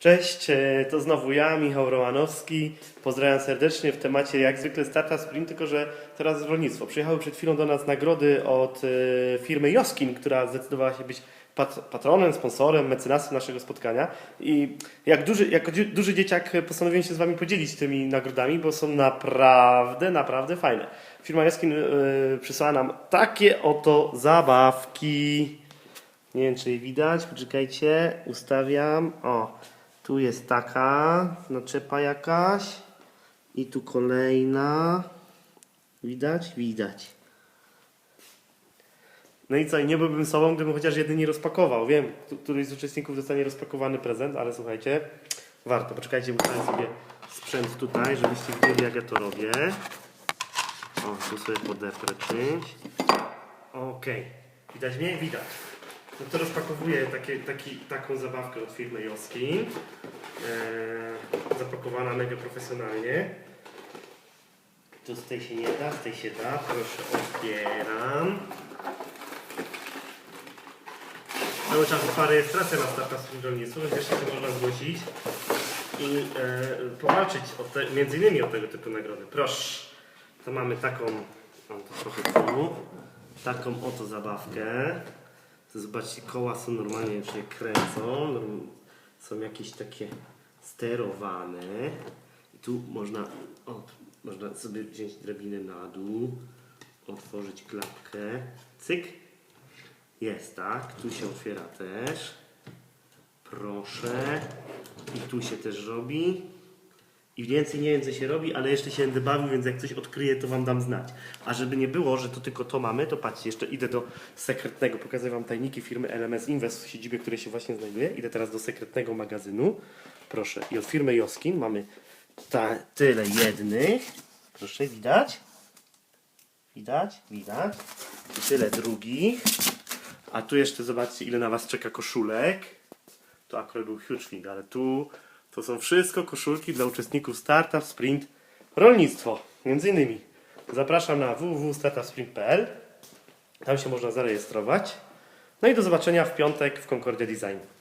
Cześć, e, to znowu ja, Michał Romanowski. Pozdrawiam serdecznie w temacie jak zwykle Startup Sprint, tylko że teraz rolnictwo. Przyjechały przed chwilą do nas nagrody od e, firmy Joskin, która zdecydowała się być pat- patronem, sponsorem, mecenasem naszego spotkania. I jak duży, jako duży dzieciak postanowiłem się z Wami podzielić tymi nagrodami, bo są naprawdę, naprawdę fajne. Firma Joskin e, przysłała nam takie oto zabawki. Nie wiem, czy je widać. Poczekajcie, ustawiam. O, tu jest taka naczepa jakaś. I tu kolejna. Widać? Widać. No i co, nie byłbym sobą, gdybym chociaż jeden nie rozpakował. Wiem, któryś z uczestników dostanie rozpakowany prezent, ale słuchajcie, warto. Poczekajcie, ustawię sobie sprzęt tutaj, żebyście widzieli, jak ja to robię. O, tu sobie podeprę czymś. Okej. Widać mnie? Widać. No to rozpakowuję takie, taki, taką zabawkę od firmy Joski. Eee, zapakowana mega profesjonalnie. Tu z tej się nie da, z tej się da. Proszę, otwieram. Cały czas trwa rejestracja na Startup Rolnictwo, więc jeszcze się można zgłosić i e, powalczyć o te, między innymi o tego typu nagrody. Proszę. To mamy taką, mam to trochę tu, taką oto zabawkę. To zobaczcie, koła są normalnie już się kręcą, są jakieś takie sterowane. I tu można, o, można sobie wziąć drabinę na dół, otworzyć klapkę, cyk, jest tak, tu się otwiera też, proszę, i tu się też robi. I więcej nie wiem, co się robi, ale jeszcze się będę bawił, więc jak coś odkryję, to Wam dam znać. A żeby nie było, że to tylko to mamy, to patrzcie, jeszcze idę do sekretnego, pokazuję Wam tajniki firmy LMS Invest w siedzibie, której się właśnie znajduje. Idę teraz do sekretnego magazynu. Proszę, i od firmy Joskin mamy ta, tyle jednych. Proszę, widać? Widać? Widać. I tyle drugich. A tu jeszcze zobaczcie, ile na Was czeka koszulek. To akurat był huge thing, ale tu to są wszystko koszulki dla uczestników Startup Sprint Rolnictwo. Między innymi zapraszam na www.startupsprint.pl. Tam się można zarejestrować. No i do zobaczenia w piątek w Concordia Design.